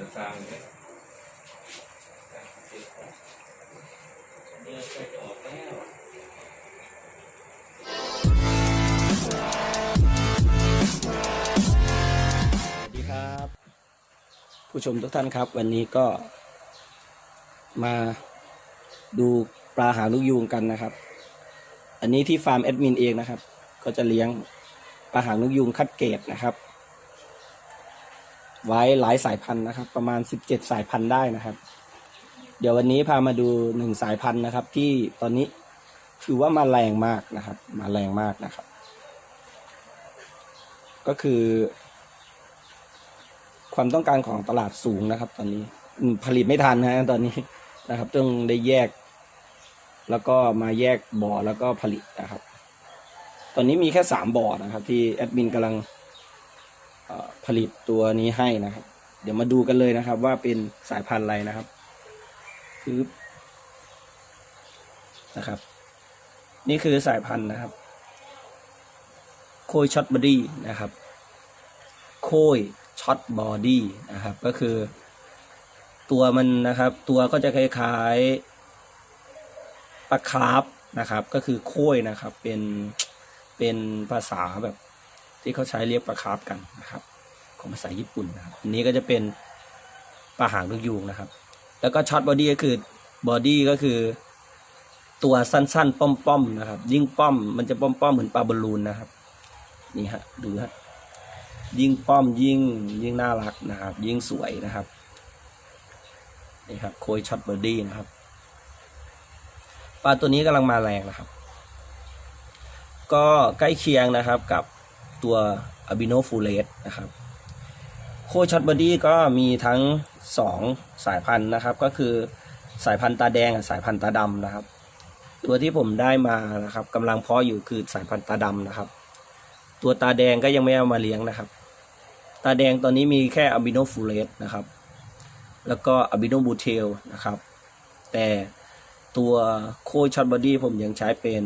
จะสร้างเนี่ยเนี่ยใกล้จะออกแล้วสวัสดีครับ ผู้ชมทุกท่านครับ วันนี้ก็มาดูปลาหางลูกยูงกันนะครับ อันนี้ที่ฟาร์มแอดมินเองนะครับ ก็จะเลี้ยงปลาหางลูกยูงคัดเกรดนะครับ ไว้หลายสายพันธุ์นะครับ ประมาณ 17 สายพันธุ์ได้นะครับ เดี๋ยววันนี้พามาดูหนึ่งสายพันธุ์นะครับ ที่ตอนนี้ถือว่ามาแรงมากนะครับ มาแรงมากนะครับ ก็คือ ความต้องการของตลาดสูงนะครับ ตอนนี้ผลิตไม่ทันนะตอนนี้นะครับต้องได้แยก แล้วก็มาแยกบ่อแล้วก็ผลิตนะครับ ตอนนี้มีแค่สามบ่อนะครับ ที่แอดมินกำลัง ผลิตตัวนี้ให้นะครับ เดี๋ยวมาดูกันเลยนะครับ ว่าเป็นสายพันธุ์อะไรนะครับคือนะครับ นี่คือสายพันธุ์นะครับ โคยช็อตบอดี้นะครับ โคยช็อตบอดี้นะครับ ก็คือ ตัวมันนะครับ ตัวก็จะคล้ายๆปลาคร์ฟนะครับ ก็คือโคยนะครับ เป็นเป็นภาษาแบบ ที่เขาใช้เรียกปลาคาร์ฟกันนะครับ ของภาษาญี่ปุ่นนะครับอันนี้ก็จะเป็นปลาหางลูกยูงนะครับ แล้วก็ช็อตบอดี้ก็คือบอดี้ก็คือตัวสั้นๆ ป้อมๆนะครับ ยิ่งป้อมมันจะป้อมๆเหมือนปลาบอลลูนนะครับ นี่ฮะดูฮะยิ่งป้อมยิ่งยิ่งน่ารักนะครับ ยิ่งสวยนะครับนี่ครับโคยช็อตบอดี้นะครับปลาตัวนี้กำลังมาแรงนะครับ ก็ใกล้เคียงนะครับกับ ตัวอาบิโนฟูเลสนะครับโคช็อตบอดี้ก็มีทั้งสองสายพันธุ์นะครับ ก็คือสายพันธุ์ตาแดงกับสายพันธุ์ตาดำนะครับ ตัวที่ผมได้มานะครับกำลังเพาะอยู่คือสายพันธุ์ตาดำนะครับ ตัวตาแดงก็ยังไม่เอามาเลี้ยงนะครับ ตาแดงตอนนี้มีแค่อะบิโนฟูเลสนะครับ แล้วก็อะบิโนบูเทลนะครับ แต่ตัวโคช็อตบอดี้ผมยังใช้เป็น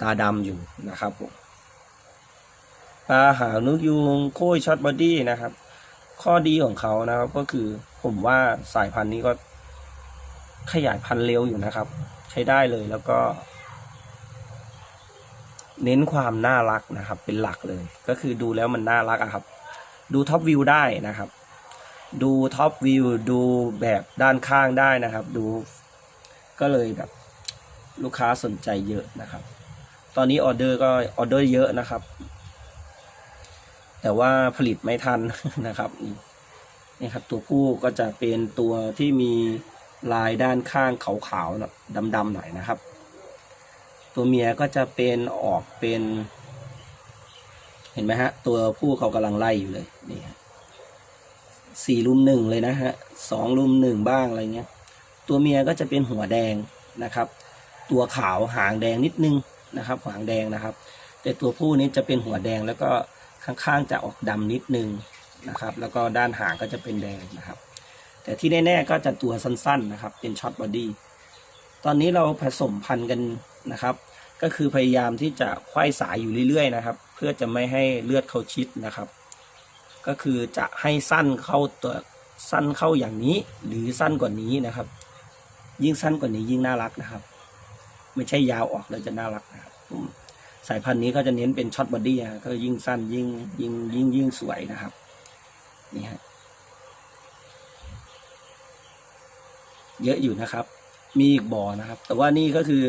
ตาดำอยู่นะครับผม ปลาหางนกยูงโคยช็อตบอดี้นะครับ ข้อดีของเขานะครับก็คือผมว่าสายพันธุ์นี้ก็ขยายพันธุ์เร็วอยู่นะครับ ใช้ได้เลยแล้วก็ เน้นความน่ารักนะครับ เป็นหลักเลย ก็คือดูแล้วมันน่ารักอะครับ ดูท็อปวิวได้นะครับ ดูท็อปวิวดูแบบด้านข้างได้นะครับ ดูก็เลยแบบลูกค้าสนใจเยอะนะครับ ตอนนี้ออเดอร์ก็ออเดอร์เยอะนะครับ แต่ว่าผลิตไม่ทันนะครับนี่ครับ ตัวผู้ก็จะเป็นตัวที่มีลายด้านข้างขาวๆดำๆหน่อยนะครับ ตัวเมียก็จะเป็นออกเป็น เห็นไหมฮะ ตัวผู้เขากำลังไล่อยู่เลยนี่ฮะสี่ลุมหนึ่งเลยนะฮะสองลุมหนึ่งบ้างอะไรเงี้ย ตัวเมียก็จะเป็นหัวแดงนะครับ ตัวขาวหางแดงนิดนึงนะครับ หางแดงนะครับ แต่ตัวผู้นี้จะเป็นหัวแดงแล้วก็ ข้างๆจะออกดำนิดนึงนะครับ แล้วก็ด้านหางก็จะเป็นแดงนะครับ แต่ที่แน่ๆก็จะตัวสั้นๆนะครับ เป็นช็อตบอดี้ตอนนี้เราผสมพันธุ์กันนะครับ ก็คือพยายามที่จะไขว้สายอยู่เรื่อยๆนะครับ เพื่อจะไม่ให้เลือดเขาชิดนะครับ ก็คือจะให้สั้นเข้าตัวสั้นเข้าอย่างนี้ หรือสั้นกว่านี้นะครับ ยิ่งสั้นกว่านี้ยิ่งน่ารักนะครับ ไม่ใช่ยาวออกแล้วจะน่ารักนะครับ สายพันธุ์นี้เขาจะเน้นเป็นช็อตบอดี้อะก็ยิ่งสั้นยิ่งยิ่งยิ่งยิ่งสวยนะครับ นี่ฮะเยอะอยู่นะครับ มีอีกบ่อนะครับ แต่ว่านี่ก็คือ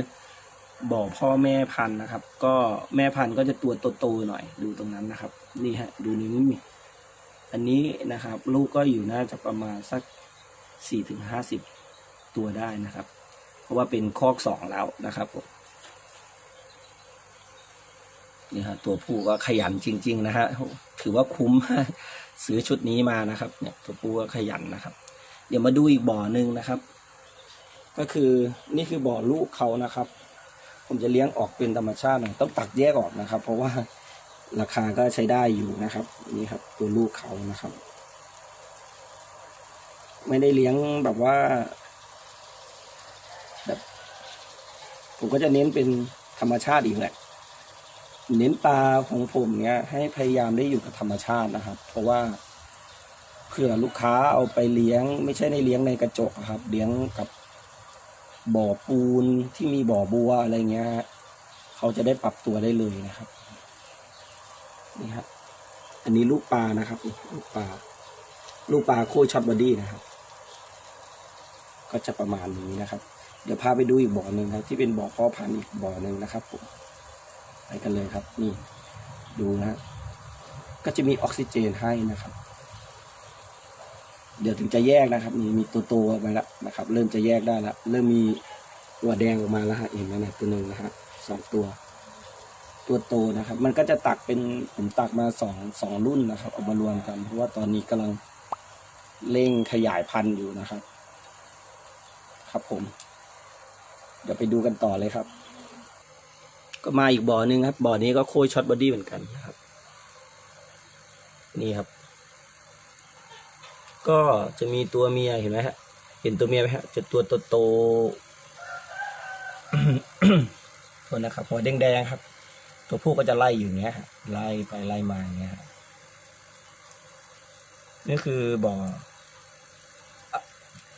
บ่อพ่อแม่พันธุ์นะครับ ก็แม่พันธุ์ก็จะตัวโตๆหน่อยดูตรงนั้นนะครับ นี่ฮะ ดูนิ้วมีอันนี้นะครับ ลูกก็อยู่น่าจะประมาณสักสี่ถึงห้าสิบตัวได้นะครับ เพราะว่าเป็นคอกสองแล้วนะครับผม นี่ฮะตัวผู้ก็ขยันจริง ๆ นะฮะถือว่าคุ้มซื้อชุดนี้มานะครับ เนี่ย ตัวผู้ก็ขยันนะครับ เดี๋ยวมาดูอีกบ่อหนึ่งนะครับ ก็คือนี่คือบ่อลูกเขานะครับ ผมจะเลี้ยงออกเป็นธรรมชาติหน่อยต้องตักแยกออกนะครับ เพราะว่าราคาก็ใช้ได้อยู่นะครับ นี่ครับ ตัวลูกเขานะครับ ไม่ได้เลี้ยงแบบว่าแบบผมก็จะเน้นเป็นธรรมชาติอีกแหละ เน้นปลาของผมเนี่ยให้พยายามได้อยู่กับธรรมชาตินะครับ เพราะว่าเผื่อลูกค้าเอาไปเลี้ยง ไม่ใช่ในเลี้ยงในกระจกอะครับ เลี้ยงกับบ่อปูนที่มีบ่อบัวอะไรเงี้ยเขาจะได้ปรับตัวได้เลยนะครับนี่ฮะอันนี้ลูกปลานะครับลูกปลาลูกปลาโคช็อตบอดี้นะครับ ก็จะประมาณนี้นะครับ เดี๋ยวพาไปดูอีกบ่อหนึ่งครับ ที่เป็นบ่อพาะพันธุ์อีกบ่อหนึ่งนะครับผม ไปกันเลยครับ นี่ดูนะฮะก็จะมีออกซิเจนให้นะครับ เดี๋ยวถึงจะแยกนะครับ มีมีตัวโตออกมาแล้วนะครับ เริ่มจะแยกได้แล้วเริ่มมีตัวแดงออกมาแล้วฮะเห็นไหมนะตัวหนึ่งนะฮะสองตัว ตัวโตนะครับ มันก็จะตักเป็นผมตักมาสองสองรุ่นนะครับเอามารวมกัน เพราะว่าตอนนี้กำลังเร่งขยายพันธุ์อยู่นะครับ ครับผม เดี๋ยวไปดูกันต่อเลยครับ ก็มาอีกบ่อหนึ่งครับ บ่อนี้ก็โคยช็อตบอดี้เหมือนกันนะครับ นี่ครับ ก็จะมีตัวเมียเห็นไหมฮะ เห็นตัวเมียไหมฮะจะตัวโตๆโทษนะครับหัวแดงๆครับ ตัวผู้ก็จะไล่อยู่เงี้ยฮะไล่ไปไล่มาเงี้ยฮะนี่คือบ่อ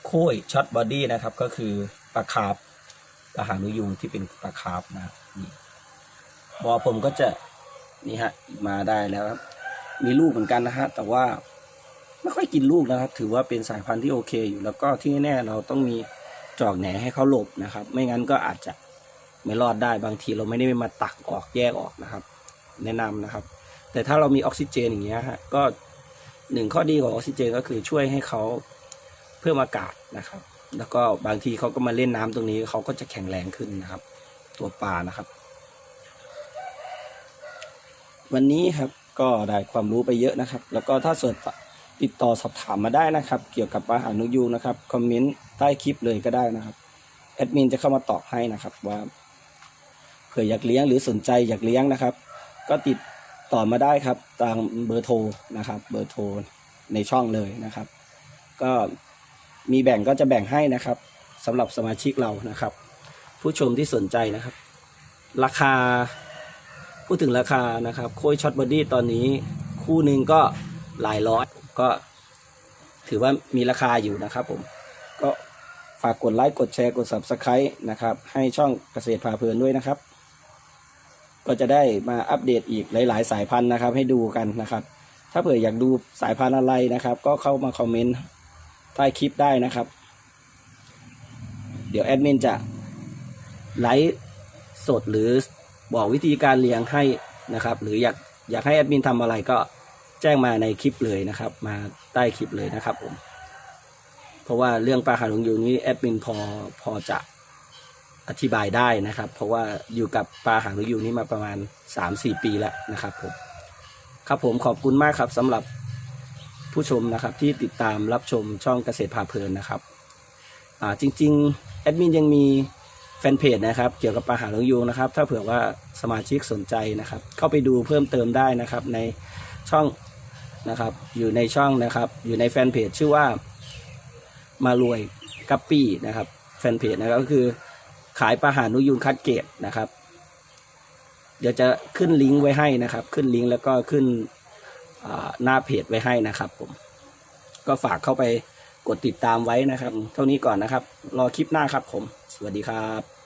โค้ยช็อตบอดี้นะครับ ก็คือปลาคาร์ปลาหางนกยูงที่เป็นปลาคาร์ฟนะครับนี่ บอผมก็จะนี่ฮะมาได้แล้วครับ มีลูกเหมือนกันนะฮะแต่ว่าไม่ค่อยกินลูกนะครับ ถือว่าเป็นสายพันธุ์ที่โอเคอยู่แล้วก็ที่แน่เราต้องมีจอกแหนให้เขาหลบนะครับ ไม่งั้นก็อาจจะไม่รอดได้บางทีเราไม่ได้มาตักออกแยกออกนะครับ แนะนำนะครับ แต่ถ้าเรามีออกซิเจนอย่างเงี้ยฮะก็หนึ่งข้อดีของออกซิเจนก็คือช่วยให้เขาเพิ่มอากาศนะครับ แล้วก็บางทีเขาก็มาเล่นน้ำตรงนี้เขาก็จะแข็งแรงขึ้นนะครับ ตัวปลานะครับ วันนี้ครับก็ได้ความรู้ไปเยอะนะครับ แล้วก็ถ้าเสิร์ชติดต่อสอบถามมาได้นะครับ เกี่ยวกับปลาหางนกยูงนะครับคอมเมนต์ใต้คลิปเลยก็ได้นะครับแอดมินจะเข้ามาตอบให้นะครับว่าเผื่ออยากเลี้ยงหรือสนใจอยากเลี้ยงนะครับ ก็ติดต่อมาได้ครับตามเบอร์โทรนะครับ เบอร์โทรในช่องเลยนะครับ ก็มีแบ่งก็จะแบ่งให้นะครับสำหรับสมาชิกเรานะครับ ผู้ชมที่สนใจนะครับ ราคา พูดถึงราคานะครับโค้ยช็อตบอดี้ตอนนี้คู่หนึ่งก็หลายร้อยก็ ถือว่ามีราคาอยู่นะครับผม ก็ฝากกดไลค์กดแชร์กด subscribe นะครับ ให้ช่องเกษตรพาเพลินด้วยนะครับ ก็จะได้มาอัปเดตอีกหลาย ๆ สายพันธุ์นะครับ ให้ดูกันนะครับ ถ้าเผื่ออยากดูสายพันธุ์อะไรนะครับ ก็เข้ามาคอมเมนต์ใต้คลิปได้นะครับ เดี๋ยวแอดมินจะไลฟ์สดหรือ บอกวิธีการเลี้ยงให้นะครับ หรืออยากอยากให้แอดมินทำอะไรก็แจ้งมาในคลิปเลยนะครับ มาใต้คลิปเลยนะครับผม เพราะว่าเรื่องปลาหางนกยูงนี้แอดมินพอพอจะอธิบายได้นะครับ เพราะว่าอยู่กับปลาหางนกยูงนี้มาประมาณ 3-4 ปีแล้วนะครับผมครับผมขอบคุณมากครับสำหรับผู้ชมนะครับที่ติดตามรับชมช่องเกษตรพาเพลินนะครับ อ่าจริง ๆ แอดมินยังมี แฟนเพจนะครับ เกี่ยวกับปลาหางนกยูงนะครับ ถ้าเผื่อว่าสมาชิกสนใจนะครับ เข้าไปดูเพิ่มเติมได้นะครับในช่องนะครับ อยู่ในช่องนะครับ อยู่ในแฟนเพจชื่อว่ามารวยกัปปี้นะครับ แฟนเพจนะครับก็คือขายปลาหางนกยูงคัดเกรดนะครับ เดี๋ยวจะขึ้นลิงก์ไว้ให้นะครับ ขึ้นลิงก์แล้วก็ขึ้นหน้าเพจไว้ให้นะครับ ผม ก็ฝากเข้าไปกดติดตามไว้นะครับ เท่านี้ก่อนนะครับ รอคลิปหน้าครับผม สวัสดีครับ